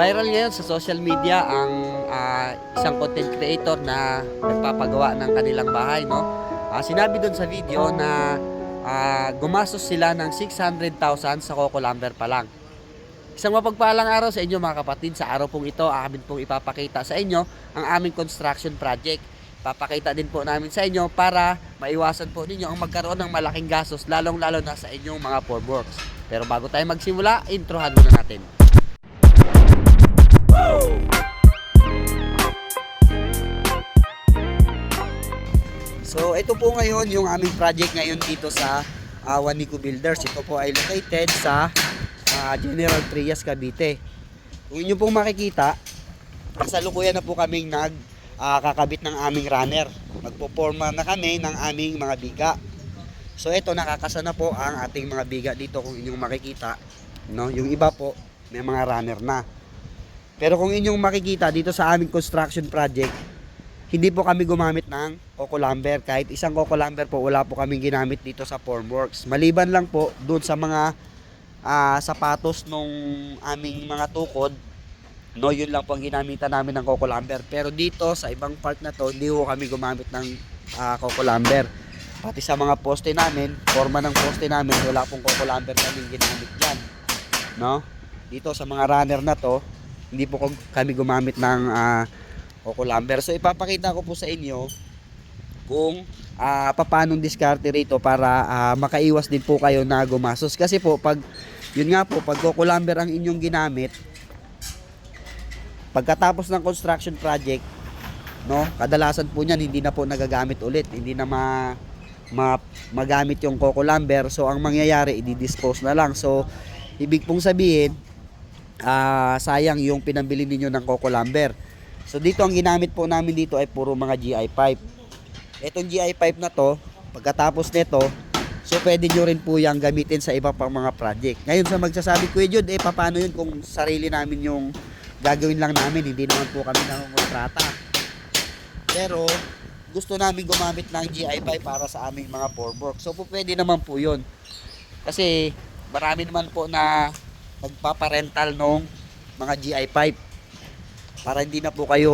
Viral ngayon sa social media ang ah, isang content creator na nagpapagawa ng kanilang bahay, no? Ah, sinabi doon sa video na ah, gumastos sila ng 600,000 sa Coco Lumber pa lang. Isang mapagpalang araw sa inyo mga kapatid. Sa araw pong ito, amin pong ipapakita sa inyo ang aming construction project. Papakita din po namin sa inyo para maiwasan po ninyo ang magkaroon ng malaking gastos lalong-lalo na sa inyong mga formworks. Pero bago tayo magsimula, introhan muna natin. Ito po ngayon yung aming project ngayon dito sa uh, Wanico Builders. Ito po ay located sa ah, General Trias, Cavite. Kung inyo pong makikita, kasalukuyan na po kaming nag kakabit ng aming runner. Magpo-forma na kami ng aming mga biga. So ito nakakasa na po ang ating mga biga dito kung inyong makikita. No? Yung iba po may mga runner na. Pero kung inyong makikita dito sa aming construction project, hindi po kami gumamit ng Coco Lumber. Kahit isang Coco Lumber po, wala po kaming ginamit dito sa Formworks. Maliban lang po doon sa mga ah, sapatos nung aming mga tukod, no, yun lang po ang ginamitan namin ng Coco Lumber. Pero dito, sa ibang part na to, hindi po kami gumamit ng ah, Coco Lumber. Pati sa mga poste namin, forma ng poste namin, wala pong Coco Lumber kami ginamit dyan. No? Dito sa mga runner na to, hindi po kami gumamit ng ah, Coco Lumber. So ipapakita ko po sa inyo kung ah paano diskarte rito para ah, makaiwas din po kayo na gumasos. Kasi po pag yun nga po pag Coco Lumber ang inyong ginamit pagkatapos ng construction project no kadalasan po niyan hindi na po nagagamit ulit hindi na ma, ma magamit yung Coco Lumber so ang mangyayari i-dispose na lang so ibig pong sabihin ah sayang yung pinambili ninyo ng Coco Lumber So dito ang ginamit po namin dito ay puro mga GI pipe. Itong GI pipe na to, pagkatapos nito, so pwede nyo rin po yung gamitin sa iba pang mga project. Ngayon sa magsasabi ko yun, eh paano yun kung sarili namin yung gagawin lang namin, hindi naman po kami nangungontrata. Pero gusto namin gumamit ng GI pipe para sa aming mga formwork. So po pwede naman po yun. Kasi marami naman po na nagpaparental nung mga GI pipe para hindi na po kayo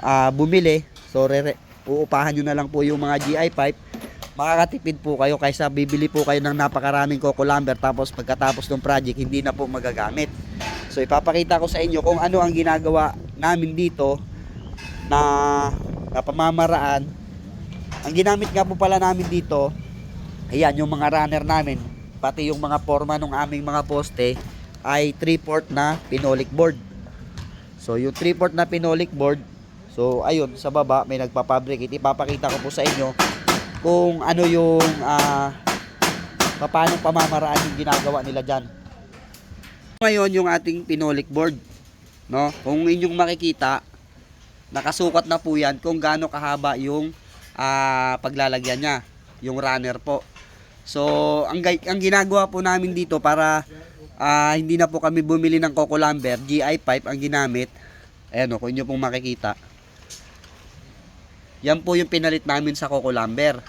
ah, bumili. So re uupahan nyo na lang po yung mga GI pipe. Makakatipid po kayo kaysa bibili po kayo ng napakaraming Coco Lumber tapos pagkatapos ng project hindi na po magagamit. So ipapakita ko sa inyo kung ano ang ginagawa namin dito na, na pamamaraan. Ang ginamit nga po pala namin dito ayan yung mga runner namin pati yung mga forma ng aming mga poste ay 3-port na pinolik board So yung 3-port na pinolik board, so ayun sa baba may nagpa-fabricate. Ipapakita ko po sa inyo kung ano yung ah paano pamamaraan yung ginagawa nila diyan. Ngayon yung ating pinolik board, no? Kung inyong makikita, nakasukat na po yan kung gaano kahaba yung ah, paglalagyan niya, yung runner po. So, ang, ang ginagawa po namin dito para Ah, hindi na po kami bumili ng Coco Lumber, GI pipe ang ginamit. Ayan o, kung nyo pong makikita. Yan po yung pinalit namin sa Coco Lumber.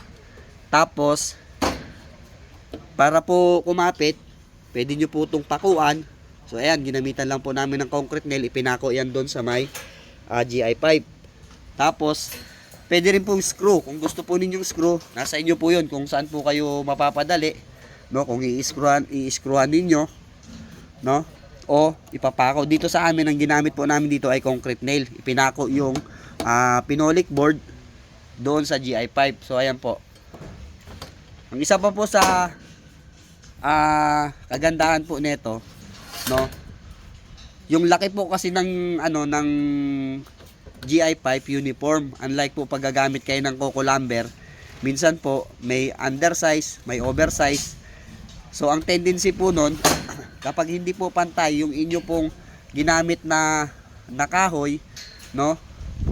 Tapos, para po kumapit, pwede nyo po itong pakuan. So ayan, ginamitan lang po namin ng concrete nail. Ipinako yan doon sa may ah, GI pipe. Tapos, pwede rin pong screw. Kung gusto po ninyong screw, nasa inyo po yun kung saan po kayo mapapadali. No, kung i-screwan, i-screwan ninyo, no? O ipapako. Dito sa amin ang ginamit po namin dito ay concrete nail. Ipinako yung ah, pinolik board doon sa GI pipe. So ayan po. Ang isa pa po sa ah, kagandahan po nito, no? Yung laki po kasi ng ano ng GI pipe uniform. Unlike po pag gagamit kayo ng Coco Lumber, minsan po may undersize, may oversize. So ang tendency po nun, kapag hindi po pantay yung inyo pong ginamit na nakahoy, no?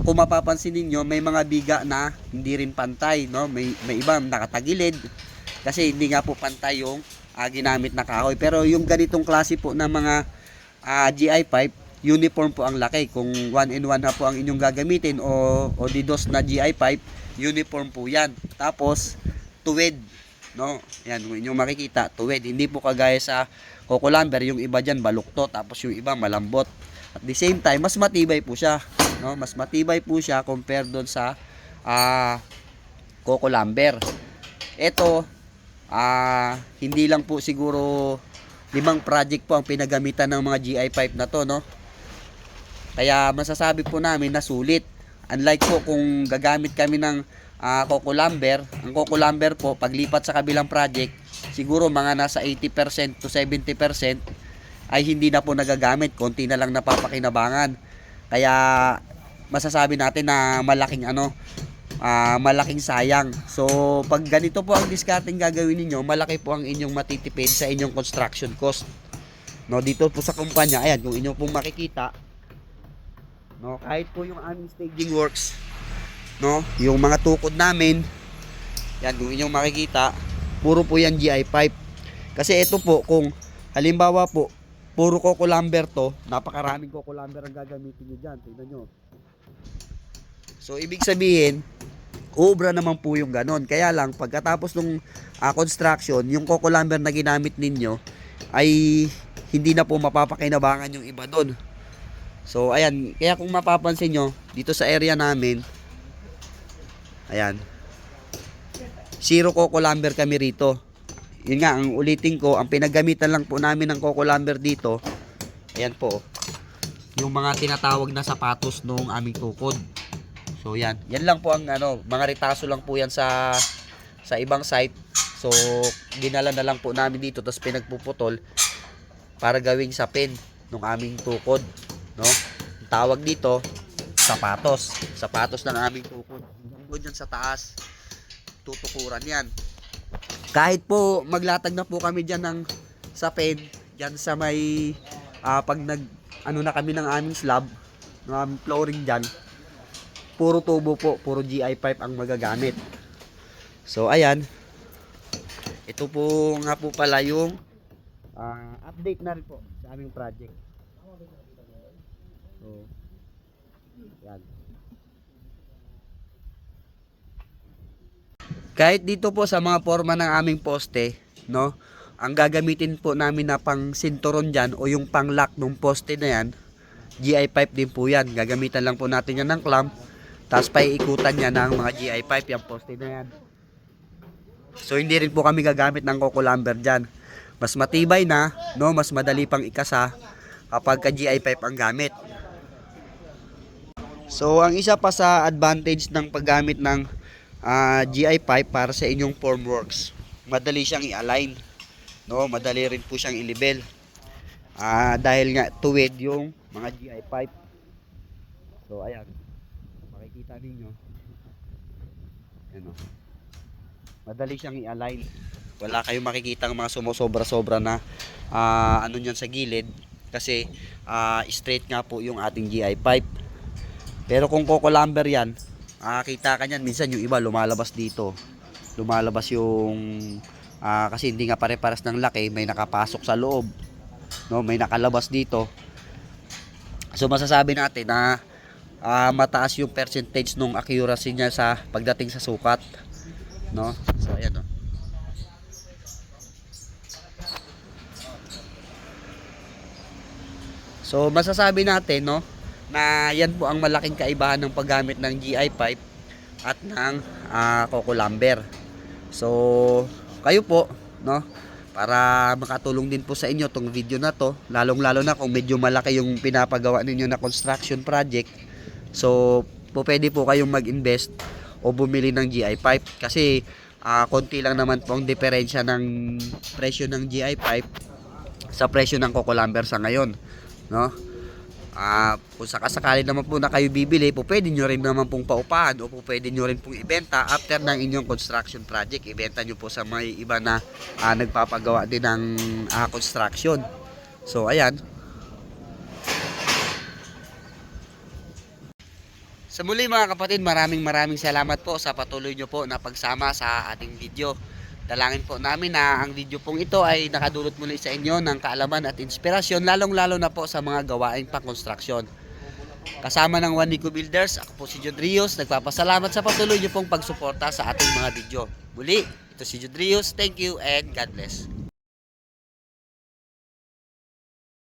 Kung mapapansin ninyo, may mga biga na hindi rin pantay, no? May may iba nakatagilid kasi hindi nga po pantay yung ah, ginamit na kahoy. Pero yung ganitong klase po ng mga ah, GI pipe, uniform po ang laki. Kung 1 in 1 na po ang inyong gagamitin o, o didos na GI pipe, uniform po yan. Tapos, tuwid. No? Yan, kung inyong makikita, tuwid. Hindi po kagaya sa coco lumber, yung iba dyan balukto, tapos yung iba malambot. At the same time, mas matibay po siya. No? Mas matibay po siya compared doon sa ah coco lumber. Ito, ah hindi lang po siguro limang project po ang pinagamitan ng mga GI pipe na to, no? Kaya masasabi po namin na sulit. Unlike po kung gagamit kami ng ah, coco ang coco lumber po paglipat sa kabilang project, siguro mga nasa 80% to 70% ay hindi na po nagagamit, konti na lang napapakinabangan. Kaya masasabi natin na malaking ano, ah, malaking sayang. So, pag ganito po ang discarding gagawin ninyo, malaki po ang inyong matitipid sa inyong construction cost. No, dito po sa kumpanya, ayan, kung inyo pong makikita, no, kahit po yung aming staging works, no, yung mga tukod namin, yan, kung inyong makikita, puro po yan GI pipe. Kasi ito po, kung halimbawa po, puro coco lumber to, napakaraming coco ang gagamitin nyo dyan. Tingnan nyo. So, ibig sabihin, ubra naman po yung ganon. Kaya lang, pagkatapos ng construction, yung coco na ginamit ninyo, ay hindi na po mapapakinabangan yung iba doon. So, ayan. Kaya kung mapapansin nyo, dito sa area namin, ayan, zero coco lumber kami rito. Yun nga, ang ulitin ko, ang pinagamitan lang po namin ng coco lumber dito, ayan po, yung mga tinatawag na sapatos nung aming tukod. So yan, yan lang po ang ano, mga ritaso lang po yan sa sa ibang site. So dinala na lang po namin dito tapos pinagpuputol para gawing sapin ng aming tukod, no? Ang tawag dito sapatos, sapatos ng aming tukod. Hanggang doon yan sa taas, tutukuran yan. Kahit po maglatag na po kami diyan ng sapin, diyan sa may ah, pag nag ano na kami ng aming slab, ng aming flooring diyan, puro tubo po, puro GI pipe ang magagamit. So ayan. Ito po nga po pala yung ah, update na rin po sa aming project. So yan. Kahit dito po sa mga forma ng aming poste, no? Ang gagamitin po namin na pang sinturon dyan o yung pang lock ng poste na yan, GI pipe din po yan. Gagamitan lang po natin yan ng clamp tapos paiikutan niya ng mga GI pipe yung poste na yan. So hindi rin po kami gagamit ng coco lumber diyan. Mas matibay na, no, mas madali pang ikasa kapag ka GI pipe ang gamit. So ang isa pa sa advantage ng paggamit ng ah, GI pipe para sa inyong formworks, madali siyang i-align. No, madali rin po siyang i-level. Ah, dahil nga tuwid yung mga GI pipe. So ayan. Makikita ninyo. Ano madali siyang i-align. Wala kayong makikita ng mga sumusobra-sobra na ah, ano niyan sa gilid. Kasi ah, straight nga po yung ating GI pipe. Pero kung coco lumber yan makakita ka niyan minsan yung iba lumalabas dito lumalabas yung ah, kasi hindi nga pare-paras ng laki may nakapasok sa loob no may nakalabas dito so masasabi natin na ah, mataas yung percentage nung accuracy niya sa pagdating sa sukat. No? So, ayan o. So, masasabi natin, no, na yan po ang malaking kaibahan ng paggamit ng GI pipe at ng ah, coco lumber. So, kayo po, no, para makatulong din po sa inyo tong video na to, lalong-lalo na kung medyo malaki yung pinapagawa ninyo na construction project, So, po pwede po kayong mag-invest o bumili ng GI pipe kasi ah, konti lang naman po ang diferensya ng presyo ng GI pipe sa presyo ng coco lumber sa ngayon, no? Ah, kung sakasakali naman po na kayo bibili, po pwede nyo rin naman pong paupahan o po pwede nyo rin pong ibenta after ng inyong construction project. Ibenta nyo po sa may iba na ah, nagpapagawa din ng ah, construction. So, ayan. Sa muli mga kapatid, maraming maraming salamat po sa patuloy nyo po na pagsama sa ating video. Dalangin po namin na ang video pong ito ay nakadulot muli sa inyo ng kaalaman at inspirasyon lalong lalo na po sa mga gawain pang konstruksyon. Kasama ng Wanico Builders, ako po si John Rios, nagpapasalamat sa patuloy nyo pong pagsuporta sa ating mga video. Muli, ito si John Rios, thank you and God bless.